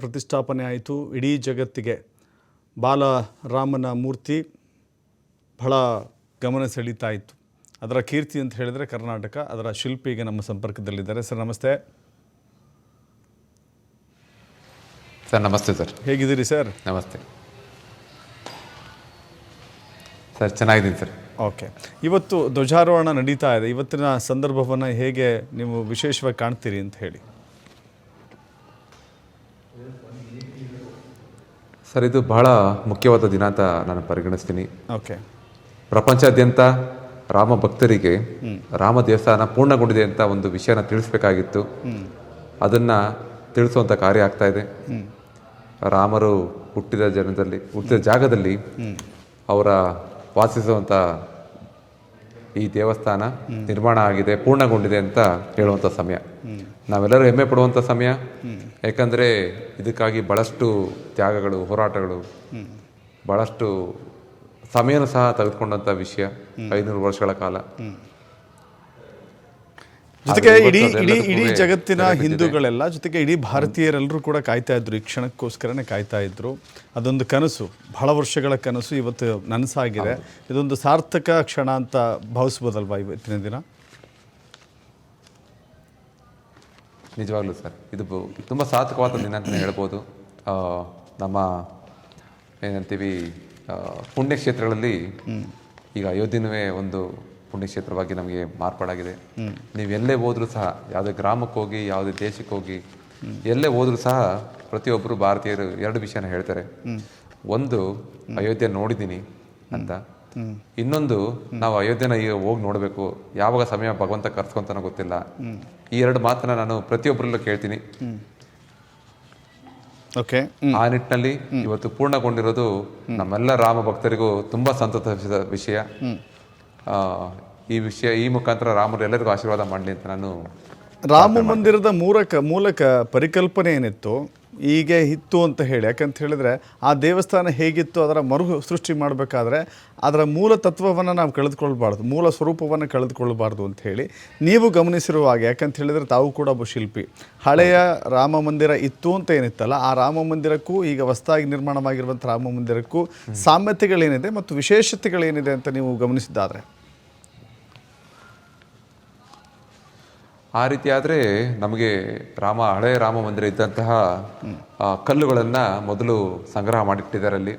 ಪ್ರತಿಷ್ಠಾಪನೆ ಆಯಿತು. ಇಡೀ ಜಗತ್ತಿಗೆ ಬಾಲರಾಮನ ಮೂರ್ತಿ ಬಹಳ ಗಮನ ಸೆಳೀತಾ ಇತ್ತು. ಅದರ ಕೀರ್ತಿ ಅಂತ ಹೇಳಿದರೆ ಕರ್ನಾಟಕ ಅದರ ಶಿಲ್ಪಿ ಈಗ ನಮ್ಮ ಸಂಪರ್ಕದಲ್ಲಿದ್ದಾರೆ. ಸರ್ ನಮಸ್ತೆ. ಸರ್ ನಮಸ್ತೆ ಸರ್. ಹೇಗಿದ್ದೀರಿ ಸರ್? ನಮಸ್ತೆ. ಸರ್ ಚೆನ್ನಾಗಿದ್ದೀನಿ ಸರ್. ಓಕೆ. ಇವತ್ತು ಧ್ವಜಾರೋಹಣ ನಡೀತಾ ಇದೆ. ಇವತ್ತಿನ ಸಂದರ್ಭವನ್ನು ಹೇಗೆ ನೀವು ವಿಶೇಷವಾಗಿ ಕಾಣ್ತೀರಿ ಅಂತ ಹೇಳಿ. ಸರ್ ಇದು ಬಹಳ ಮುಖ್ಯವಾದ ದಿನ ಅಂತ ನಾನು ಪರಿಗಣಿಸ್ತೀನಿ. ಓಕೆ. ಪ್ರಪಂಚಾದ್ಯಂತ ರಾಮ ಭಕ್ತರಿಗೆ ರಾಮ ದೇವಸ್ಥಾನ ಪೂರ್ಣಗೊಂಡಿದೆ ಅಂತ ಒಂದು ವಿಷಯನ ತಿಳಿಸ್ಬೇಕಾಗಿತ್ತು. ಅದನ್ನ ತಿಳಿಸುವಂತ ಕಾರ್ಯ ಆಗ್ತಾ ಇದೆ. ರಾಮರು ಹುಟ್ಟಿದ ಜನದಲ್ಲಿ ಹುಟ್ಟಿದ ಜಾಗದಲ್ಲಿ ಅವರ ವಾಸಿಸುವಂತ ಈ ದೇವಸ್ಥಾನ ನಿರ್ಮಾಣ ಆಗಿದೆ, ಪೂರ್ಣಗೊಂಡಿದೆ ಅಂತ ಹೇಳುವಂಥ ಸಮಯ. ನಾವೆಲ್ಲರೂ ಹೆಮ್ಮೆ ಪಡುವಂಥ ಸಮಯ. ಯಾಕಂದರೆ ಇದಕ್ಕಾಗಿ ಭಾಳಷ್ಟು ತ್ಯಾಗಗಳು, ಹೋರಾಟಗಳು ಭಾಳಷ್ಟು ಸಮಯನೂ ಸಹ ತೆಗೆದುಕೊಂಡಂಥ ವಿಷಯ ಐನೂರು ವರ್ಷಗಳ ಕಾಲ. ಜೊತೆಗೆ ಇಡೀ ಇಡೀ ಇಡೀ ಜಗತ್ತಿನ ಹಿಂದೂಗಳೆಲ್ಲ ಜೊತೆಗೆ ಇಡೀ ಭಾರತೀಯರೆಲ್ಲರೂ ಕೂಡ ಕಾಯ್ತಾ ಇದ್ರು. ಈ ಕ್ಷಣಕ್ಕೋಸ್ಕರನೇ ಕಾಯ್ತಾ ಇದ್ರು. ಅದೊಂದು ಕನಸು. ಬಹಳ ವರ್ಷಗಳ ಕನಸು ಇವತ್ತು ನನಸಾಗಿದೆ. ಇದೊಂದು ಸಾರ್ಥಕ ಕ್ಷಣ ಅಂತ ಭಾವಿಸ್ಬೋದಲ್ವಾ ಇವತ್ತಿನ ದಿನ? ನಿಜವಾಗ್ಲೂ ಸರ್. ಇದು ತುಂಬ ಸಾರ್ಥಕವಾದ ದಿನ ಅಂತ ಹೇಳ್ಬೋದು ನಮ್ಮ ಏನಂತೀವಿ ಪುಣ್ಯಕ್ಷೇತ್ರಗಳಲ್ಲಿ ಈಗ ಅಯೋಧ್ಯನವೇ ಒಂದು ಪುಣ್ಯಕ್ಷೇತ್ರವಾಗಿ ನಮಗೆ ಮಾರ್ಪಾಡಾಗಿದೆ. ನೀವು ಎಲ್ಲೇ ಹೋದರೂ ಸಹ ಯಾವುದೇ ಗ್ರಾಮಕ್ಕೆ ಹೋಗಿ ಯಾವುದೇ ದೇಶಕ್ಕೆ ಹೋಗಿ ಎಲ್ಲೇ ಹೋದರೂ ಸಹ ಪ್ರತಿಯೊಬ್ಬರು ಭಾರತೀಯರು ಎರಡು ವಿಷಯನ ಹೇಳ್ತಾರೆ. ಒಂದು ಅಯೋಧ್ಯೆ ನೋಡಿದ್ದೀನಿ ಅಂತ. ಇನ್ನೊಂದು ನಾವು ಅಯೋಧ್ಯೆನ ಈಗ ಹೋಗಿ ನೋಡಬೇಕು. ಯಾವಾಗ ಸಮಯ ಭಗವಂತ ಕರ್ಸ್ಕೊಂತಾನೋ ಗೊತ್ತಿಲ್ಲ. ಈ ಎರಡು ಮಾತನ್ನ ನಾನು ಪ್ರತಿಯೊಬ್ಬರಲ್ಲೂ ಕೇಳ್ತೀನಿ. ಓಕೆ ಆ ನಿಟ್ಟಿನಲ್ಲಿ ಇವತ್ತು ಪೂರ್ಣಗೊಂಡಿರೋದು ನಮ್ಮೆಲ್ಲ ರಾಮ ಭಕ್ತರಿಗೂ ತುಂಬಾ ಸಂತೋಷದ ವಿಷಯ. ಈ ವಿಷಯ, ಈ ಮುಖಾಂತರ ರಾಮರು ಎಲ್ಲರಿಗೂ ಆಶೀರ್ವಾದ ಮಾಡಲಿ ಅಂತ ನಾನು ರಾಮ ಮಂದಿರದ ಮೂಲಕ ಮೂಲಕ ಪರಿಕಲ್ಪನೆ ಏನಿತ್ತು ಹೀಗೆ ಇತ್ತು ಅಂತ ಹೇಳಿ. ಯಾಕಂತ ಹೇಳಿದ್ರೆ ಆ ದೇವಸ್ಥಾನ ಹೇಗಿತ್ತು, ಅದರ ಮರು ಸೃಷ್ಟಿ ಮಾಡಬೇಕಾದ್ರೆ ಅದರ ಮೂಲ ತತ್ವವನ್ನು ನಾವು ಕಳೆದುಕೊಳ್ಬಾರ್ದು, ಮೂಲ ಸ್ವರೂಪವನ್ನು ಕಳೆದುಕೊಳ್ಬಾರ್ದು ಅಂತ ಹೇಳಿ ನೀವು ಗಮನಿಸಿರುವ ಹಾಗೆ. ಯಾಕಂತ ಹೇಳಿದ್ರೆ ತಾವು ಕೂಡ ಒಬ್ಬ ಶಿಲ್ಪಿ. ಹಳೆಯ ರಾಮ ಮಂದಿರ ಇತ್ತು ಅಂತ ಏನಿತ್ತಲ್ಲ, ಆ ರಾಮ ಮಂದಿರಕ್ಕೂ, ಈಗ ಹೊಸದಾಗಿ ನಿರ್ಮಾಣವಾಗಿರುವಂಥ ರಾಮ ಮಂದಿರಕ್ಕೂ ಸಾಮ್ಯತೆಗಳೇನಿದೆ ಮತ್ತು ವಿಶೇಷತೆಗಳೇನಿದೆ ಅಂತ ನೀವು ಗಮನಿಸಿದ್ದಾದ್ರೆ. ಆ ರೀತಿ ಆದರೆ ನಮಗೆ ರಾಮ ಹಳೆಯ ರಾಮ ಮಂದಿರ ಇದ್ದಂತಹ ಕಲ್ಲುಗಳನ್ನು ಮೊದಲು ಸಂಗ್ರಹ ಮಾಡಿಟ್ಟಿದ್ದಾರೆ ಅಲ್ಲಿ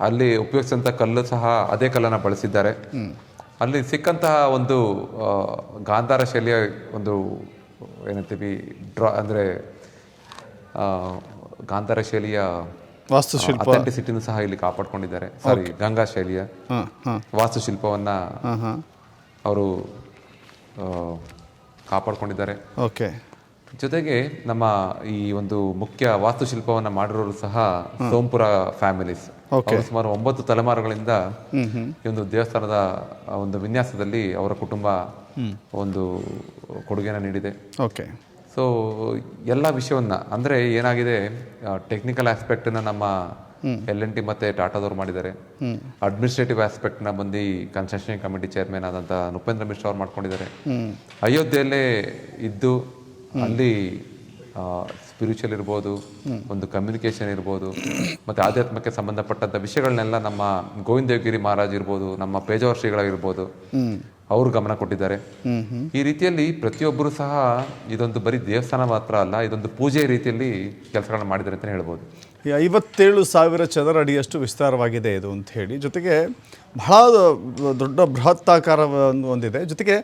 ಅಲ್ಲಿ ಉಪಯೋಗಿಸಿದಂಥ ಕಲ್ಲು ಸಹ ಅದೇ ಕಲ್ಲನ್ನು ಬಳಸಿದ್ದಾರೆ. ಅಲ್ಲಿ ಸಿಕ್ಕಂತಹ ಒಂದು ಗಾಂಧಾರ ಶೈಲಿಯ ಒಂದು ಏನಂತೀವಿ ಡ್ರಾ ಅಂದ್ರೆ ಆ, ಗಾಂಧಾರ ಶೈಲಿಯ ವಾಸ್ತುಶಿಲ್ಪ. ಅಥೆಂಟಿಸಿಟಿನೂ ಸಹ ಇಲ್ಲಿ ಕಾಪಾಡ್ಕೊಂಡಿದ್ದಾರೆ. ಸಾರಿ ಗಂಗಾ ಶೈಲಿಯ ವಾಸ್ತುಶಿಲ್ಪವನ್ನ ಅವರು ಕಾಪಾಡ್ಕೊಂಡಿದ್ದಾರೆ. ಓಕೆ. ಜೊತೆಗೆ ನಮ್ಮ ಈ ಒಂದು ಮುಖ್ಯ ವಾಸ್ತುಶಿಲ್ಪವನ್ನ ಮಾಡಿರೋರು ಸಹ ಸೋಂಪುರ ಫ್ಯಾಮಿಲೀಸ್ ಅವರು ಸುಮಾರು ಒಂಬತ್ತು ತಲೆಮಾರುಗಳಿಂದ ಈ ಒಂದು ದೇವಸ್ಥಾನದ ಒಂದು ವಿನ್ಯಾಸದಲ್ಲಿ ಅವರ ಕುಟುಂಬ ಒಂದು ಕೊಡುಗೆನ ನೀಡಿದೆ. ಓಕೆ. ಸೊ ಎಲ್ಲ ವಿಷಯವನ್ನ ಅಂದ್ರೆ ಏನಾಗಿದೆ ಟೆಕ್ನಿಕಲ್ ಆಸ್ಪೆಕ್ಟನ್ನು ನಮ್ಮ ಎಲ್ ಎನ್ ಟಿ ಮತ್ತೆ ಟಾಟಾದವ್ರು ಮಾಡಿದ್ದಾರೆ. ಅಡ್ಮಿನಿಸ್ಟ್ರೇಟಿವ್ ಆಸ್ಪೆಕ್ಟ್ನ ಬಂದು ಕನ್ಸ್ಟ್ರಕ್ಷನ್ ಕಮಿಟಿ ಚೇರ್ಮನ್ ಆದಂತ ನೃಪೇಂದ್ರ ಮಿಶ್ರಾ ಅವ್ರು ಮಾಡ್ಕೊಂಡಿದ್ದಾರೆ. ಅಯೋಧ್ಯೆಯಲ್ಲೇ ಇದ್ದು ಅಲ್ಲಿ ಸ್ಪಿರಿಚುವಲ್ ಇರ್ಬೋದು, ಒಂದು ಕಮ್ಯುನಿಕೇಶನ್ ಇರ್ಬೋದು, ಮತ್ತೆ ಆಧ್ಯಾತ್ಮಕ್ಕೆ ಸಂಬಂಧಪಟ್ಟಂತ ವಿಷಯಗಳನ್ನೆಲ್ಲ ನಮ್ಮ ಗೋವಿಂದಗಿರಿ ಮಹಾರಾಜ್ ಇರ್ಬೋದು, ನಮ್ಮ ಪೇಜಾವರ್ ಶ್ರೀಗಳಾಗಿರ್ಬೋದು ಅವರು ಗಮನ ಕೊಟ್ಟಿದ್ದಾರೆ. ಈ ರೀತಿಯಲ್ಲಿ ಪ್ರತಿಯೊಬ್ಬರು ಸಹ ಇದೊಂದು ಬರೀ ದೇವಸ್ಥಾನ ಮಾತ್ರ ಅಲ್ಲ, ಇದೊಂದು ಪೂಜೆ ರೀತಿಯಲ್ಲಿ ಕೆಲಸಗಳನ್ನ ಮಾಡಿದ್ದಾರೆ ಅಂತ ಹೇಳ್ಬೋದು. ಐವತ್ತೇಳು ಸಾವಿರ ಚದರ ಅಡಿಯಷ್ಟು ವಿಸ್ತಾರವಾಗಿದೆ ಇದು ಅಂತ ಹೇಳಿ. ಜೊತೆಗೆ ಬಹಳ ದೊಡ್ಡ ಬೃಹತ್ತಾಕಾರ ಹೊಂದಿದೆ ಜೊತೆಗೆ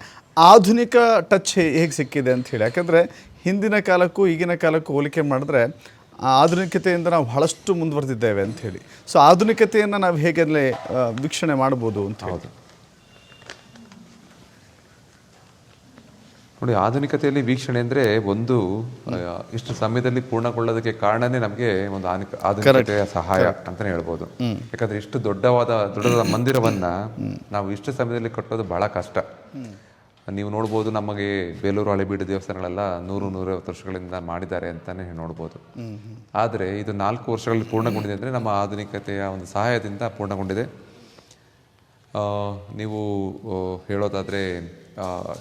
ಆಧುನಿಕ ಟಚ್ ಹೇಗೆ ಸಿಕ್ಕಿದೆ ಅಂತ ಹೇಳಿ. ಯಾಕಂದರೆ ಹಿಂದಿನ ಕಾಲಕ್ಕೂ ಈಗಿನ ಕಾಲಕ್ಕೂ ಹೋಲಿಕೆ ಮಾಡಿದ್ರೆ ಆಧುನಿಕತೆಯಿಂದ ನಾವು ಬಹಳಷ್ಟು ಮುಂದುವರೆದಿದ್ದೇವೆ ಅಂತ ಹೇಳಿ. ಸೊ ಆಧುನಿಕತೆಯನ್ನು ನಾವು ಹೇಗೆ ವೀಕ್ಷಣೆ ಮಾಡ್ಬೋದು ಅಂತ ಹೇಳಿ. ನೋಡಿ ಆಧುನಿಕತೆಯಲ್ಲಿ ವೀಕ್ಷಣೆ ಅಂದ್ರೆ ಒಂದು ಇಷ್ಟು ಸಮಯದಲ್ಲಿ ಪೂರ್ಣಗೊಳ್ಳೋದಕ್ಕೆ ಕಾರಣನೇ ನಮಗೆ ಒಂದು ಆಧುನಿಕತೆಯ ಸಹಾಯ ಅಂತಾನೆ ಹೇಳ್ಬೋದು. ಯಾಕಂದ್ರೆ ಇಷ್ಟು ದೊಡ್ಡವಾದ ದೊಡ್ಡದಾದ ಮಂದಿರವನ್ನ ನಾವು ಇಷ್ಟು ಸಮಯದಲ್ಲಿ ಕಟ್ಟೋದು ಬಹಳ ಕಷ್ಟ. ನೀವು ನೋಡ್ಬೋದು ನಮಗೆ ಬೇಲೂರು ಹಳೆಬೀಡು ದೇವಸ್ಥಾನಗಳೆಲ್ಲ ನೂರು ನೂರೈವತ್ತು ವರ್ಷಗಳಿಂದ ಮಾಡಿದ್ದಾರೆ ಅಂತಾನೆ ನೋಡ್ಬೋದು. ಆದರೆ ಇದು ನಾಲ್ಕು ವರ್ಷಗಳಲ್ಲಿ ಪೂರ್ಣಗೊಂಡಿದೆ ಅಂದ್ರೆ ನಮ್ಮ ಆಧುನಿಕತೆಯ ಒಂದು ಸಹಾಯದಿಂದ ಪೂರ್ಣಗೊಂಡಿದೆ. ಆ, ನೀವು ಹೇಳೋದಾದ್ರೆ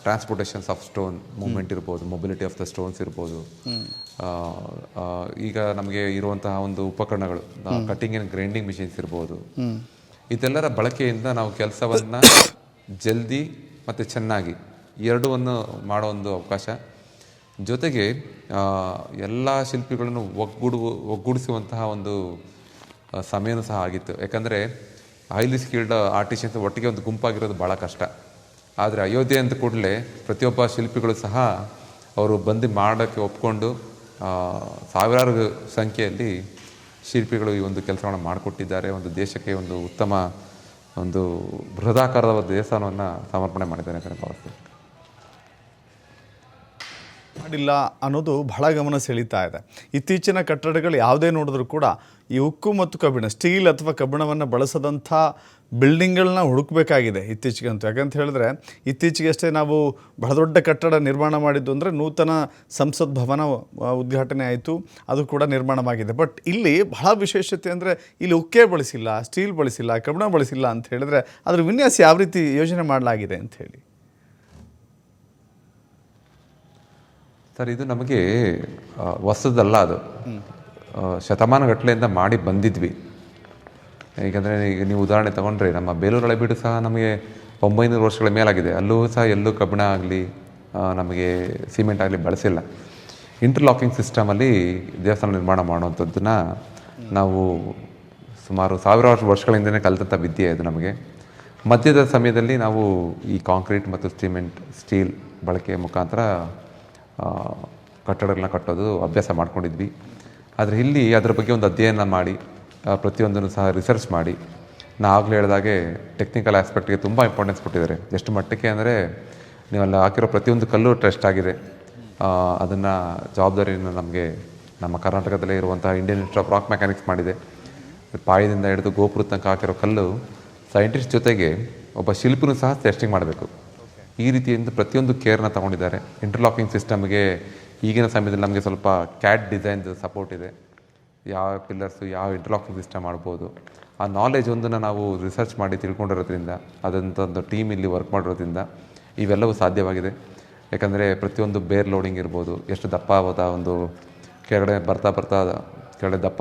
ಟ್ರಾನ್ಸ್ಪೋರ್ಟೇಷನ್ಸ್ ಆಫ್ ಸ್ಟೋನ್ ಮೂವ್ಮೆಂಟ್ ಇರ್ಬೋದು ಮೊಬಿಲಿಟಿ ಆಫ್ ದ ಸ್ಟೋನ್ಸ್ ಇರ್ಬೋದು. ಈಗ ನಮಗೆ ಇರುವಂತಹ ಒಂದು ಉಪಕರಣಗಳು ಕಟಿಂಗ್ ಆ್ಯಂಡ್ ಗ್ರೈಂಡಿಂಗ್ ಮಿಷಿನ್ಸ್ ಇರ್ಬೋದು. ಇದೆಲ್ಲರ ಬಳಕೆಯಿಂದ ನಾವು ಕೆಲಸವನ್ನ ಜಲ್ದಿ ಮತ್ತು ಚೆನ್ನಾಗಿ ಎರಡವನ್ನು ಮಾಡೋ ಒಂದು ಅವಕಾಶ. ಜೊತೆಗೆ ಎಲ್ಲ ಶಿಲ್ಪಿಗಳನ್ನು ಒಗ್ಗೂಡು ಒಗ್ಗೂಡಿಸುವಂತಹ ಒಂದು ಸಮಯನೂ ಸಹ ಆಗಿತ್ತು. ಯಾಕಂದರೆ ಹೈಲಿ ಸ್ಕಿಲ್ಡ್ ಆರ್ಟಿಷಿಯನ್ಸ್ ಒಟ್ಟಿಗೆ ಒಂದು ಗುಂಪಾಗಿರೋದು ಭಾಳ ಕಷ್ಟ. ಆದರೆ ಅಯೋಧ್ಯೆ ಅಂತ ಕೂಡಲೇ ಪ್ರತಿಯೊಬ್ಬ ಶಿಲ್ಪಿಗಳು ಸಹ ಅವರು ಬಂದು ಮಾಡೋಕ್ಕೆ ಒಪ್ಕೊಂಡು ಸಾವಿರಾರು ಸಂಖ್ಯೆಯಲ್ಲಿ ಶಿಲ್ಪಿಗಳು ಈ ಒಂದು ಕೆಲಸವನ್ನು ಮಾಡಿಕೊಟ್ಟಿದ್ದಾರೆ. ಒಂದು ದೇಶಕ್ಕೆ ಒಂದು ಉತ್ತಮ ಒಂದು ಬೃಹದಾಕಾರದ ದೇವಸ್ಥಾನವನ್ನು ಸಮರ್ಪಣೆ ಮಾಡಿದ್ದಾರೆ ಅಂತ ಭಾವಿಸ್ತೀನಿ. ಮಾಡಿಲ್ಲ ಅನ್ನೋದು ಬಹಳ ಗಮನ ಸೆಳೀತಾ ಇದೆ. ಇತ್ತೀಚಿನ ಕಟ್ಟಡಗಳು ಯಾವುದೇ ನೋಡಿದ್ರೂ ಕೂಡ ಈ ಉಕ್ಕು ಮತ್ತು ಕಬ್ಬಿಣ, ಸ್ಟೀಲ್ ಅಥವಾ ಕಬ್ಬಿಣವನ್ನು ಬಳಸದಂಥ ಬಿಲ್ಡಿಂಗ್ಗಳನ್ನ ಹುಡುಕಬೇಕಾಗಿದೆ ಇತ್ತೀಚೆಗಂತೂ. ಯಾಕಂತ ಹೇಳಿದ್ರೆ ಇತ್ತೀಚೆಗಷ್ಟೇ ನಾವು ಬಹಳ ದೊಡ್ಡ ಕಟ್ಟಡ ನಿರ್ಮಾಣ ಮಾಡಿದ್ದು ಅಂದರೆ ನೂತನ ಸಂಸತ್ ಭವನ ಉದ್ಘಾಟನೆ ಆಯಿತು, ಅದು ಕೂಡ ನಿರ್ಮಾಣವಾಗಿದೆ. ಬಟ್ ಇಲ್ಲಿ ಬಹಳ ವಿಶೇಷತೆ ಅಂದರೆ ಇಲ್ಲಿ ಉಕ್ಕೇ ಬಳಸಿಲ್ಲ, ಸ್ಟೀಲ್ ಬಳಸಿಲ್ಲ, ಕಬ್ಬಿಣ ಬಳಸಿಲ್ಲ ಅಂತ ಹೇಳಿದ್ರೆ ಅದರ ವಿನ್ಯಾಸ ಯಾವ ರೀತಿ ಯೋಜನೆ ಮಾಡಲಾಗಿದೆ ಅಂತ ಹೇಳಿ. ಸರ್, ಇದು ನಮಗೆ ಹೊಸದಲ್ಲ ಅದು. ಶತಮಾನಗಟ್ಟಲೆಯಿಂದ ಮಾಡಿ ಬಂದಿದ್ವಿ. ಏಕೆಂದರೆ ಈಗ ನೀವು ಉದಾಹರಣೆ ತಗೊಂಡ್ರೆ, ನಮ್ಮ ಬೇಲೂರು ಹಳೆಬೀಡು ಸಹ ನಮಗೆ ಒಂಬೈನೂರು ವರ್ಷಗಳ ಮೇಲಾಗಿದೆ. ಅಲ್ಲೂ ಸಹ ಎಲ್ಲೂ ಕಬ್ಬಿಣ ಆಗಲಿ ನಮಗೆ ಸಿಮೆಂಟ್ ಆಗಲಿ ಬಳಸಿಲ್ಲ. ಇಂಟರ್ಲಾಕಿಂಗ್ ಸಿಸ್ಟಮಲ್ಲಿ ದೇವಸ್ಥಾನ ನಿರ್ಮಾಣ ಮಾಡುವಂಥದ್ದನ್ನು ನಾವು ಸುಮಾರು ಸಾವಿರಾರು ವರ್ಷಗಳಿಂದನೇ ಕಲಿತಂಥ ವಿದ್ಯೆ ಇದು ನಮಗೆ. ಮಧ್ಯದ ಸಮಯದಲ್ಲಿ ನಾವು ಈ ಕಾಂಕ್ರೀಟ್ ಮತ್ತು ಸಿಮೆಂಟ್, ಸ್ಟೀಲ್ ಬಳಕೆಯ ಮುಖಾಂತರ ಕಟ್ಟಡಗಳನ್ನ ಕಟ್ಟೋದು ಅಭ್ಯಾಸ ಮಾಡ್ಕೊಂಡಿದ್ವಿ. ಆದರೆ ಇಲ್ಲಿ ಅದರ ಬಗ್ಗೆ ಒಂದು ಅಧ್ಯಯನ ಮಾಡಿ ಪ್ರತಿಯೊಂದನ್ನು ಸಹ ರಿಸರ್ಚ್ ಮಾಡಿ. ನಾ ಆಗಲೇ ಹೇಳಿದಾಗೆ ಟೆಕ್ನಿಕಲ್ ಆಸ್ಪೆಕ್ಟ್ಗೆ ತುಂಬ ಇಂಪಾರ್ಟೆನ್ಸ್ ಕೊಟ್ಟಿದ್ದಾರೆ. ಎಷ್ಟು ಮಟ್ಟಕ್ಕೆ ಅಂದರೆ ನೀವೆಲ್ಲ ಹಾಕಿರೋ ಪ್ರತಿಯೊಂದು ಕಲ್ಲು ಟೆಸ್ಟ್ ಆಗಿದೆ. ಅದನ್ನು ಜವಾಬ್ದಾರಿಯನ್ನು ನಮಗೆ ನಮ್ಮ ಕರ್ನಾಟಕದಲ್ಲೇ ಇರುವಂಥ Indian institute of rock mechanics ಮಾಡಿದೆ. ಪಾಯದಿಂದ ಹಿಡಿದು ಗೋಪುರ ತನಕ ಹಾಕಿರೋ ಕಲ್ಲು ಸೈಂಟಿಸ್ಟ್ ಜೊತೆಗೆ ಒಬ್ಬ ಶಿಲ್ಪಿನೂ ಸಹ ಟೆಸ್ಟಿಂಗ್ ಮಾಡಬೇಕು. ಈ ರೀತಿಯಿಂದ ಪ್ರತಿಯೊಂದು ಕೇರ್ನ ತಗೊಂಡಿದ್ದಾರೆ. ಇಂಟರ್ಲಾಕಿಂಗ್ ಸಿಸ್ಟಮ್ಗೆ ಈಗಿನ ಸಮಯದಲ್ಲಿ ನಮಗೆ ಸ್ವಲ್ಪ ಕ್ಯಾಟ್ ಡಿಸೈನ್ ಸಪೋರ್ಟ್ ಇದೆ. ಯಾವ ಪಿಲ್ಲರ್ಸು ಯಾವ ಇಂಟರ್ಲಾಕಿಂಗ್ ಸಿಸ್ಟಮ್ ಮಾಡ್ಬೋದು. ಆ ನಾಲೆಜ್ ಒಂದನ್ನು ನಾವು ರಿಸರ್ಚ್ ಮಾಡಿ ತಿಳ್ಕೊಂಡಿರೋದ್ರಿಂದ ಅದಂಥ ಒಂದು ಟೀಮ್ ಇಲ್ಲಿ ವರ್ಕ್ ಮಾಡಿರೋದ್ರಿಂದ ಇವೆಲ್ಲವೂ ಸಾಧ್ಯವಾಗಿದೆ. ಯಾಕಂದರೆ ಪ್ರತಿಯೊಂದು ಬೇರ್ ಲೋಡಿಂಗ್ ಇರ್ಬೋದು. ಎಷ್ಟು ದಪ್ಪವಾದ ಒಂದು ಕೆಳಗಡೆ ಬರ್ತಾ ಬರ್ತಾ ಕೆಳಗಡೆ ದಪ್ಪ